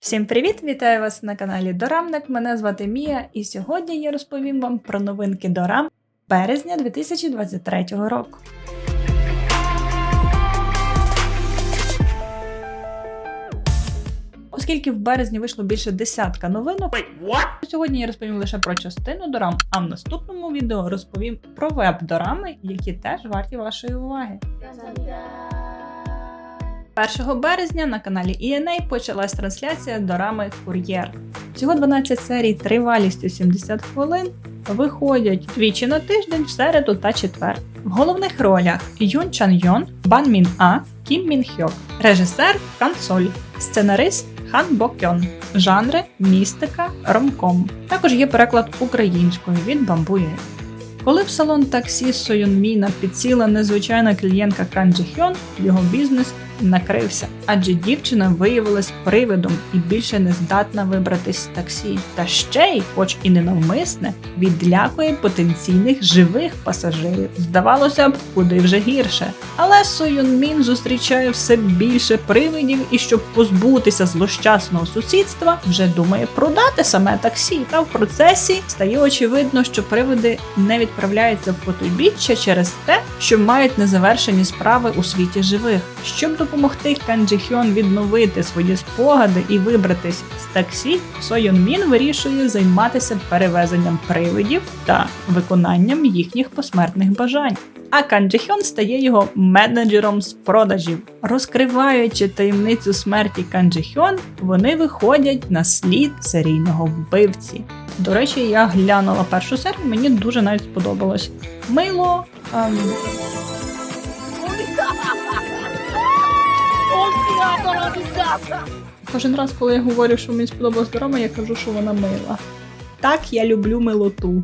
Всім привіт! Вітаю вас на каналі Дорамник. Мене звати Мія, і сьогодні я розповім вам про новинки Дорам березня 2023 року. Оскільки в березні вийшло більше десятка новинок, сьогодні я розповім лише про частину дорам, а в наступному відео розповім про веб-дорами, які теж варті вашої уваги. 1 березня на каналі ENA почалась трансляція дорами Кур'єр. Всього 12 серій тривалістю 70 хвилин виходять двічі на тиждень в середу та четвер. В головних ролях Юн Чан Йон, Бан Мін А, Кім Мін Хьок, режисер Кан Соль, сценарист Хан Бо Кьон, жанри містика, ромком. Також є переклад українською від Бамбує. Коли в салон таксі Сойонміна підсіла незвичайна клієнтка Кан Джі Хьон, його бізнес накрився, адже дівчина виявилась привидом і більше не здатна вибратись з таксі. Та ще й, хоч і ненавмисне, відлякує потенційних живих пасажирів. Здавалося б, куди вже гірше. Але Сойонмін зустрічає все більше привидів і щоб позбутися злощасного сусідства, вже думає продати саме таксі. Та в процесі стає очевидно, що привиди не відправляються в потойбіччя через те, що мають незавершені справи у світі живих. Щоб допомогти Канджі Хьон відновити свої спогади і вибратись з таксі, Сойон Мін вирішує займатися перевезенням привидів та виконанням їхніх посмертних бажань. А Кан Джі Хьон стає його менеджером з продажів. Розкриваючи таємницю смерті Кан Джі Хьон, вони виходять на слід серійного вбивці. До речі, я глянула першу серію, мені дуже навіть сподобалось. Мило. Ем... Кожен раз, коли я говорю, що мені сподобалась дорама, я кажу, що вона мила. Так, я люблю милоту.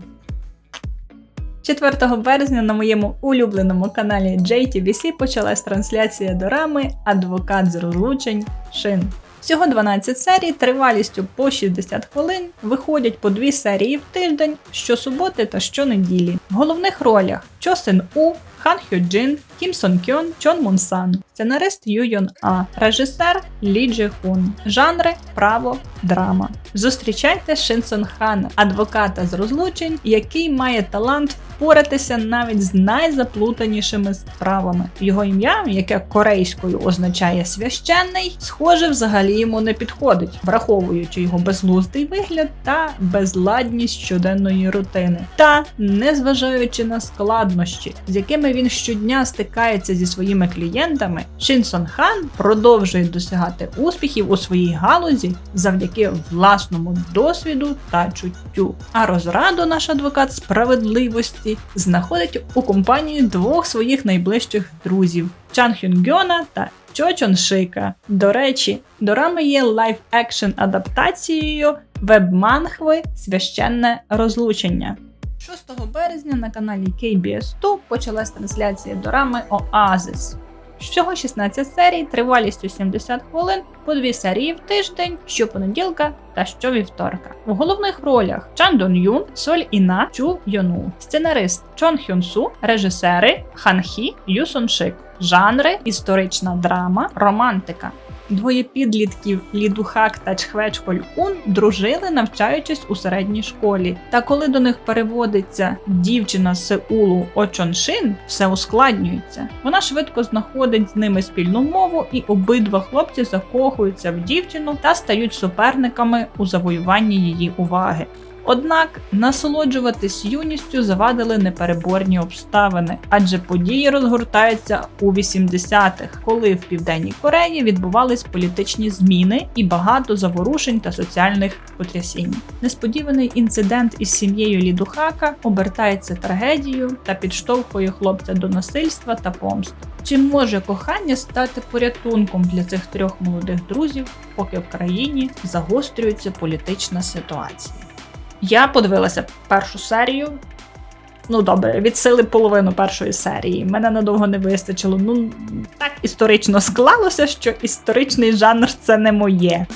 4 березня на моєму улюбленому каналі JTBC почалась трансляція дорами Адвокат з розлучень Шин. Всього 12 серій тривалістю по 60 хвилин виходять по дві серії в тиждень щосуботи та щонеділі. В головних ролях Чо Син У, Хан Хьо Джин, Кім Сон Кьон, Чон Мун Сан, сценарист Ю Йон А, режисер Лі Джи Хун, жанри право, драма. Зустрічайте Шинсон Хана, адвоката з розлучень, який має талант впоратися навіть з найзаплутанішими справами. Його ім'я, яке корейською означає священний, схоже, взагалі йому не підходить, враховуючи його безглуздий вигляд та безладність щоденної рутини. Та незважаючи на складнощі, з якими він щодня стикається зі своїми клієнтами, Шинсон Хан продовжує досягати успіхів у своїй галузі завдяки власному досвіду та чуттю. А розраду наш адвокат справедливості знаходить у компанії двох своїх найближчих друзів Чан Хюнгьона та Чо Чон Шика. До речі, дорама є лайв-екшн адаптацією веб-мангви Священне розлучення. 6 березня на каналі KBS2 почалась трансляція дорами Оазис. Всього 16 серій тривалістю 70 хвилин, по дві серії в тиждень, щопонеділка та щовівторка. У головних ролях Чан Дон Юн, Соль Іна, Чу Йону, сценарист Чон Хюн Су, режисери Хан Хі, Ю Шик, жанри історична драма, романтика. Двоє підлітків Лідухак та Чхвечхоль Ун дружили, навчаючись у середній школі. Та коли до них переводиться дівчина з Сеулу Очоншин, все ускладнюється. Вона швидко знаходить з ними спільну мову, і обидва хлопці закохуються в дівчину та стають суперниками у завоюванні її уваги. Однак насолоджуватись юністю завадили непереборні обставини, адже події розгортаються у 80-х, коли в південній Кореї відбувались політичні зміни і багато заворушень та соціальних потрясінь. Несподіваний інцидент із сім'єю Лідухака обертається трагедією та підштовхує хлопця до насильства та помсти. Чи може кохання стати порятунком для цих трьох молодих друзів, поки в країні загострюється політична ситуація? Я подивилася першу серію. Ну, добре, від сили половину першої серії. Мене надовго не вистачило. Ну, так історично склалося, що історичний жанр це не моє.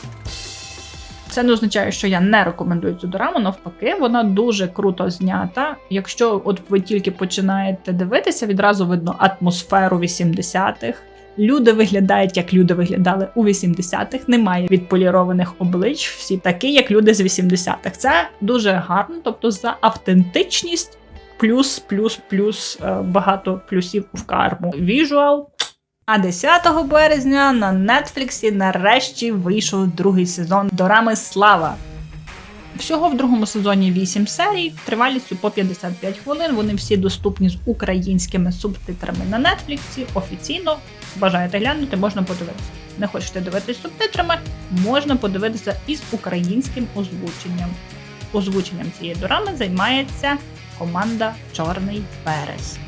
Це не означає, що я не рекомендую цю дораму, навпаки, вона дуже круто знята. Якщо от ви тільки починаєте дивитися, відразу видно атмосферу 80-х. Люди виглядають, як люди виглядали у 80-х. Немає відполірованих облич, всі такі, як люди з 80-х. Це дуже гарно, тобто за автентичність, плюс, плюс, плюс е, багато плюсів в карму. Віжуал. А 10 березня на Нетфліксі нарешті вийшов другий сезон Дорами Слава. Всього в другому сезоні 8 серій, тривалістю по 55 хвилин. Вони всі доступні з українськими субтитрами на Нетфліксі. Офіційно бажаєте глянути, можна подивитися. Не хочете дивитися субтитрами, можна подивитися із українським озвученням. Озвученням цієї дорами займається команда Чорний Верес.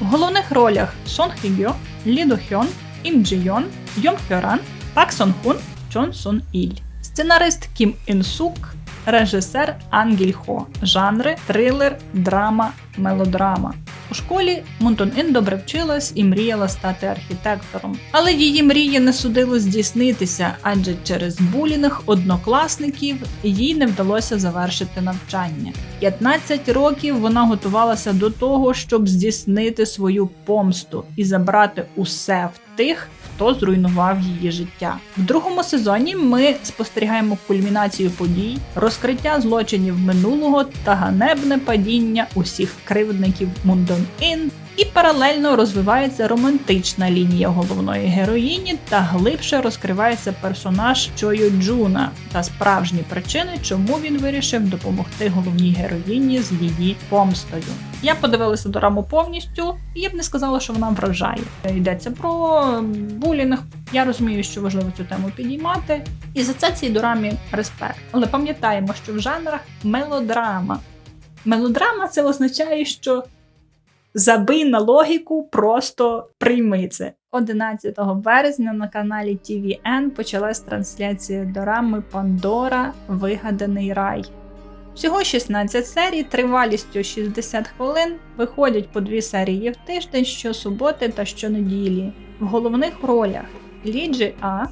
В головних ролях Сон Хігьо, Лі До Хьон, Ім Джі Йон, Йон Хьоран, Пак Сон Хун, Чон Сун Іль. Сценарист Кім Ін Сук, режисер Ангель Хо. Жанри трилер, драма, мелодрама. У школі Мунтон Ін добре вчилась і мріяла стати архітектором. Але її мрії не судило здійснитися, адже через булінг однокласників їй не вдалося завершити навчання. 15 років вона готувалася до того, щоб здійснити свою помсту і забрати усе в тих, хто зруйнував її життя. В другому сезоні ми спостерігаємо кульмінацію подій, розкриття злочинів минулого та ганебне падіння усіх кривдників Мундон Ін. І паралельно розвивається романтична лінія головної героїні та глибше розкривається персонаж Чою Джуна та справжні причини, чому він вирішив допомогти головній героїні з її помстою. Я подивилася дораму повністю, і я б не сказала, що вона вражає. Йдеться про булінг. Я розумію, що важливо цю тему підіймати, і за це цій дорамі респект. Але пам'ятаємо, що в жанрах мелодрама. Мелодрама це означає, що забий на логіку, просто прийми це. 11 березня на каналі TVN почалась трансляція дорами Пандора Вигаданий рай. Всього 16 серій, тривалістю 60 хвилин, виходять по дві серії в тиждень щосуботи та щонеділі. В головних ролях Лі Джі А,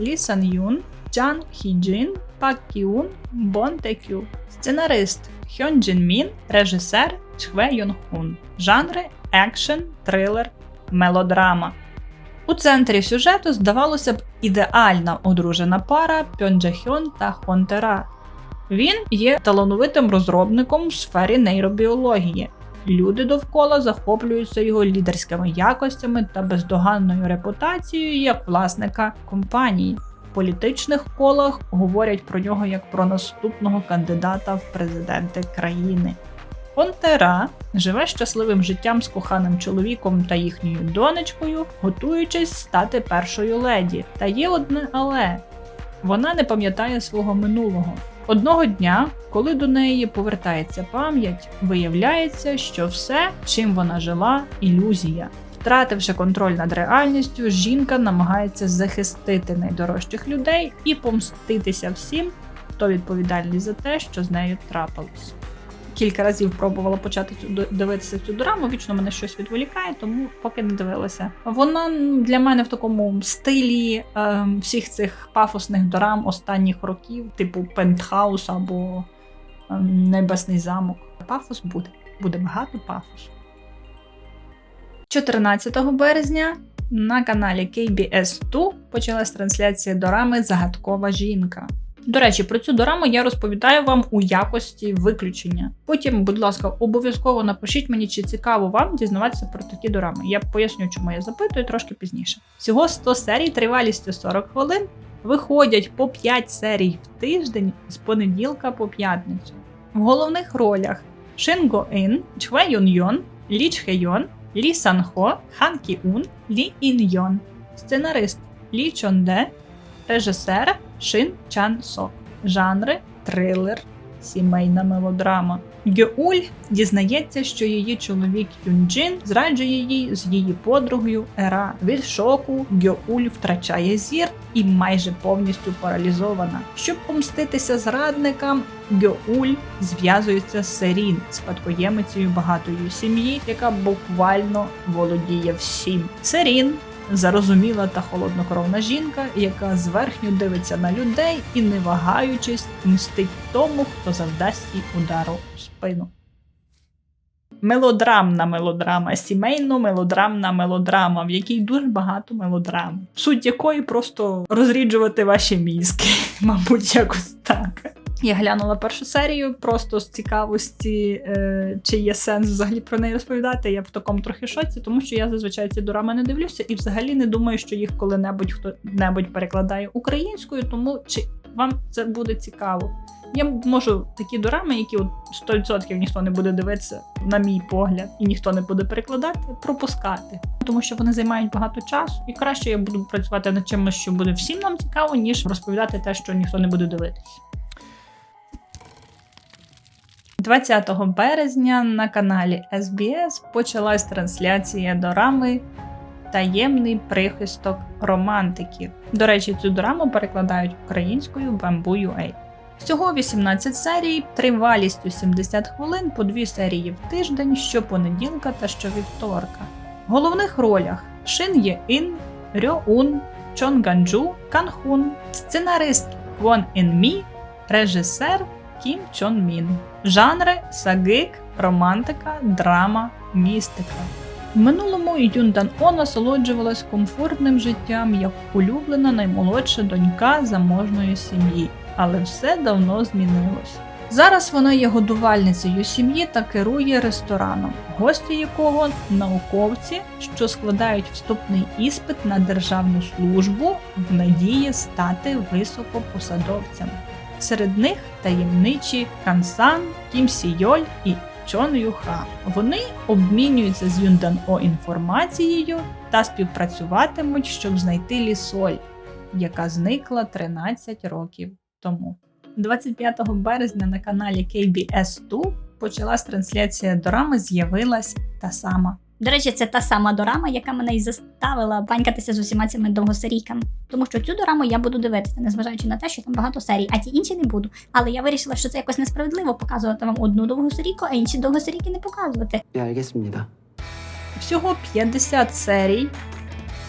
Лі Сан Юн, Чан Хі Джин, Пак Кіун, Бон Те Кю. Сценарист Хьон Джин Мін, режисер Чхве Йон Хун. Жанри екшен, трилер, мелодрама. У центрі сюжету здавалося б ідеальна одружена пара Пьон Джа Хьон та Хон Тера. Він є талановитим розробником в сфері нейробіології. Люди довкола захоплюються його лідерськими якостями та бездоганною репутацією як власника компанії. В політичних колах говорять про нього як про наступного кандидата в президенти країни. Фонтера живе щасливим життям з коханим чоловіком та їхньою донечкою, готуючись стати першою леді. Та є одне але вона не пам'ятає свого минулого. Одного дня, коли до неї повертається пам'ять, виявляється, що все, чим вона жила, ілюзія. Втративши контроль над реальністю, жінка намагається захистити найдорожчих людей і помститися всім, хто відповідальний за те, що з нею трапилось. Кілька разів пробувала почати цю дивитися цю драму, вічно мене щось відволікає, тому поки не дивилася. Вона для мене в такому стилі е, всіх цих пафосних дорам останніх років, типу Пентхаус або е, Небесний замок. Пафос буде, буде багато пафосу. 14 березня на каналі KBS 2 почалась трансляція дорами Загадкова жінка. До речі, про цю дораму я розповідаю вам у якості виключення. Потім, будь ласка, обов'язково напишіть мені, чи цікаво вам дізнаватися про такі дорами. Я поясню, чому я запитую трошки пізніше. Всього 100 серій тривалістю 40 хвилин виходять по 5 серій в тиждень з понеділка по п'ятницю. В головних ролях Шин Го Ін, Чхве Юн Йон, Лі Чхе Йон, Лі Сан Хо, Хан Кі Ун, Лі Ін Йон, сценарист Лі Чон Де, режисер Шин Чан Сок. Жанри трилер, сімейна мелодрама. Геуль дізнається, що її чоловік Юнджин зраджує їй з її подругою Ера. Від шоку Геуль втрачає зір і майже повністю паралізована. Щоб помститися зрадникам, Геуль зв'язується з Серін, спадкоємицею багатої сім'ї, яка буквально володіє всім. Серін зарозуміла та холоднокровна жінка, яка зверхньо дивиться на людей і, не вагаючись, мстить тому, хто завдасть їй удару в спину. мелодрамна мелодрама, сімейно-мелодрамна мелодрама, в якій дуже багато мелодрам, суть якої просто розріджувати ваші мізки, мабуть, якось так. Я глянула першу серію просто з цікавості, е, чи є сенс взагалі про неї розповідати. Я в такому трохи шоці, тому що я зазвичай ці дорами не дивлюся і взагалі не думаю, що їх коли-небудь хто-небудь перекладає українською, тому чи вам це буде цікаво. Я можу такі дорами, які от 100% ніхто не буде дивитися, на мій погляд, і ніхто не буде перекладати, пропускати, тому що вони займають багато часу, і краще я буду працювати над чимось, що буде всім нам цікаво, ніж розповідати те, що ніхто не буде дивитись. 20 березня на каналі SBS почалась трансляція дорами Таємний прихисток романтиків. До речі, цю дораму перекладають українською Bamboo.ua. Всього 18 серій, тривалістю 70 хвилин по дві серії в тиждень щопонеділка та щовівторка. В головних ролях Шин Є Ін, Рьо Ун, Чон Ганджу, Кан Хун, сценарист Квон Ін Мі, режисер Кім Чон Мін. Жанри сагик, романтика, драма, містика. В минулому Юндан О насолоджувалась комфортним життям як улюблена наймолодша донька заможної сім'ї, але все давно змінилось. Зараз вона є годувальницею сім'ї та керує рестораном, гості якого науковці, що складають вступний іспит на державну службу в надії стати високопосадовцями. Серед них таємничі Кансан, Кім Сійоль і Чон Юха. Вони обмінюються з Юндан О інформацією та співпрацюватимуть, щоб знайти лісоль, яка зникла 13 років тому. 25 березня на каналі KBS 2 почалась трансляція дорами, з'явилась та сама. До речі, це та сама дорама, яка мене і заставила банькатися з усіма цими довгосерійками. Тому що цю дораму я буду дивитися, незважаючи на те, що там багато серій, а ті інші не буду. Але я вирішила, що це якось несправедливо показувати вам одну довгосерійку, а інші довгосерійки не показувати. Я Всього 50 серій,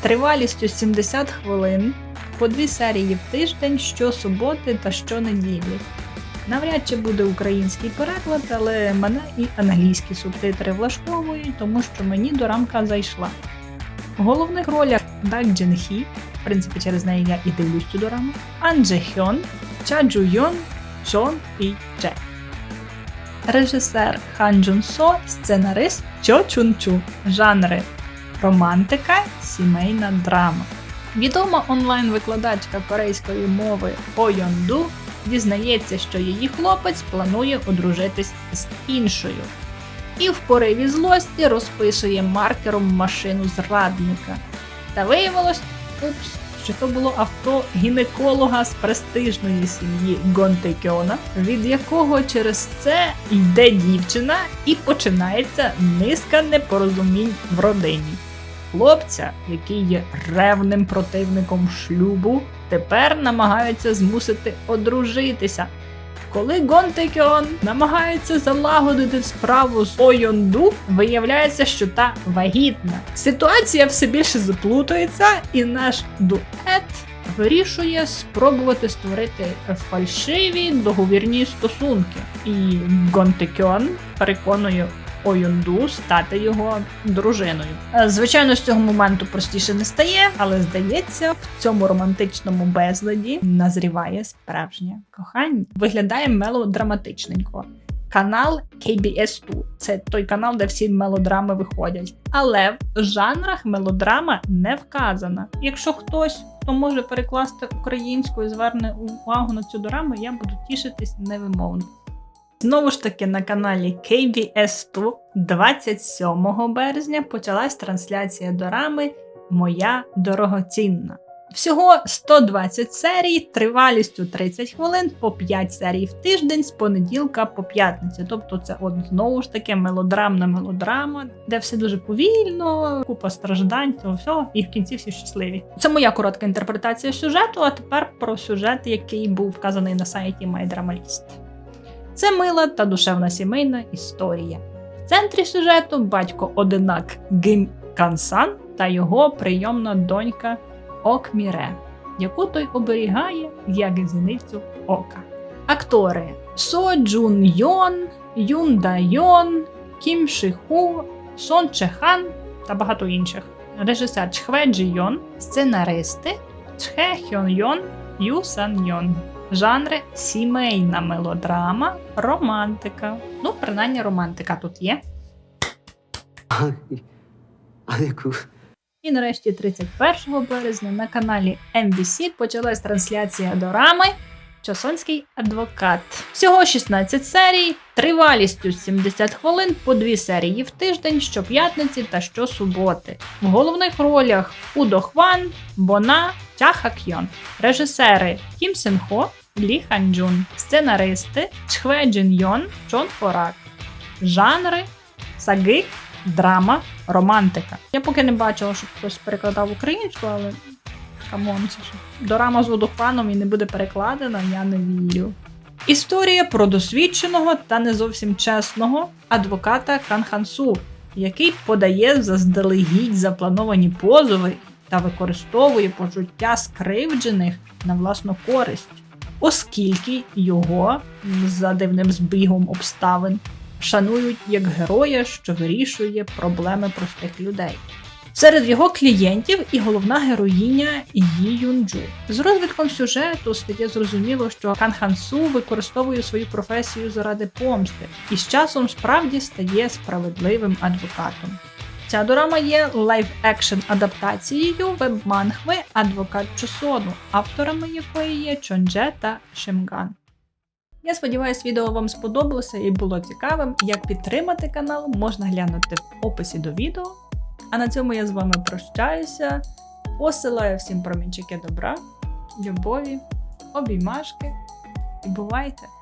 тривалістю 70 хвилин, по дві серії в тиждень щосуботи та щонеділі. Навряд чи буде український переклад, але мене і англійські субтитри влаштовують, тому що мені до рамка зайшла. В головних ролях Дак Джин Хі, в принципі, через неї я і дивлюсь цю дораму, Ан Хьон, Ча Джу Йон, Чон і Джек. Режисер Хан Джун Со, сценарист Чо Чун Чу, жанри романтика, сімейна драма. Відома онлайн-викладачка корейської мови О Йонду дізнається, що її хлопець планує одружитись з іншою. І в пориві злості розписує маркером машину зрадника. Та виявилось, упс, що то було авто гінеколога з престижної сім'ї Гонтекьона, від якого через це йде дівчина і починається низка непорозумінь в родині. Хлопця, який є ревним противником шлюбу, тепер намагаються змусити одружитися. Коли Гонтекьон намагається залагодити справу з Ойонду, виявляється, що та вагітна. Ситуація все більше заплутується, і наш дует вирішує спробувати створити фальшиві договірні стосунки. І Гонтекьон переконує Ойонду стати його дружиною. Е, Звичайно, з цього моменту простіше не стає, але здається, в цьому романтичному безладі назріває справжнє кохання. Виглядає мелодраматичненько. Канал KBS 2 це той канал, де всі мелодрами виходять. Але в жанрах мелодрама не вказана. Якщо хтось хто може перекласти українською, зверне увагу на цю дораму, я буду тішитись невимовно. Знову ж таки, на каналі KBS 2 27 березня почалась трансляція дорами Моя дорогоцінна. Всього 120 серій, тривалістю 30 хвилин по 5 серій в тиждень з понеділка по п'ятницю. Тобто це от знову ж таки мелодрамна мелодрама, де все дуже повільно, купа страждань, того всього, і в кінці всі щасливі. Це моя коротка інтерпретація сюжету. А тепер про сюжет, який був вказаний на сайті MyDramalist. Це мила та душевна сімейна історія. В центрі сюжету батько одинак Гим Кансан та його прийомна донька Окміре, яку той оберігає як зіницю ока. Актори Со Джун Йон, Юн Да Йон, Кім Ши Ху, Сон Че Хан та багато інших. Режисер Чхве Джі Йон, сценаристи Чхе Хьон Йон, Ю Сан Йон. Жанри сімейна мелодрама, романтика. Ну, принаймні, романтика тут є. І нарешті 31 березня на каналі MBC почалась трансляція дорами Чосонський адвокат. Всього 16 серій, тривалістю 70 хвилин по дві серії в тиждень, щоп'ятниці та щосуботи. В головних ролях Удо Хван, Бона, Тя Хакйон, режисери Кім Сен Хо, Лі Ханджун, сценаристи Чхве Джин Йон, Чон Хорак. Жанри сагик, драма, романтика. Я поки не бачила, щоб хтось перекладав українську, але камон, це ж дорама з водохваном і не буде перекладена, я не вірю. Історія про досвідченого та не зовсім чесного адвоката Кан Хансу, який подає заздалегідь заплановані позови та використовує почуття скривджених на власну користь, оскільки його за дивним збігом обставин шанують як героя, що вирішує проблеми простих людей. Серед його клієнтів і головна героїня Ї Юнджу. З розвитком сюжету стає зрозуміло, що Кан Хан Су використовує свою професію заради помсти і з часом справді стає справедливим адвокатом. Ця дорама є лайв-екшн адаптацією веб-мангви Адвокат Чосону, авторами якої є Чондже та Шимган. Я сподіваюся, відео вам сподобалося і було цікавим. Як підтримати канал, можна глянути в описі до відео. А на цьому я з вами прощаюся. Посилаю всім промінчики добра, любові, обіймашки і бувайте!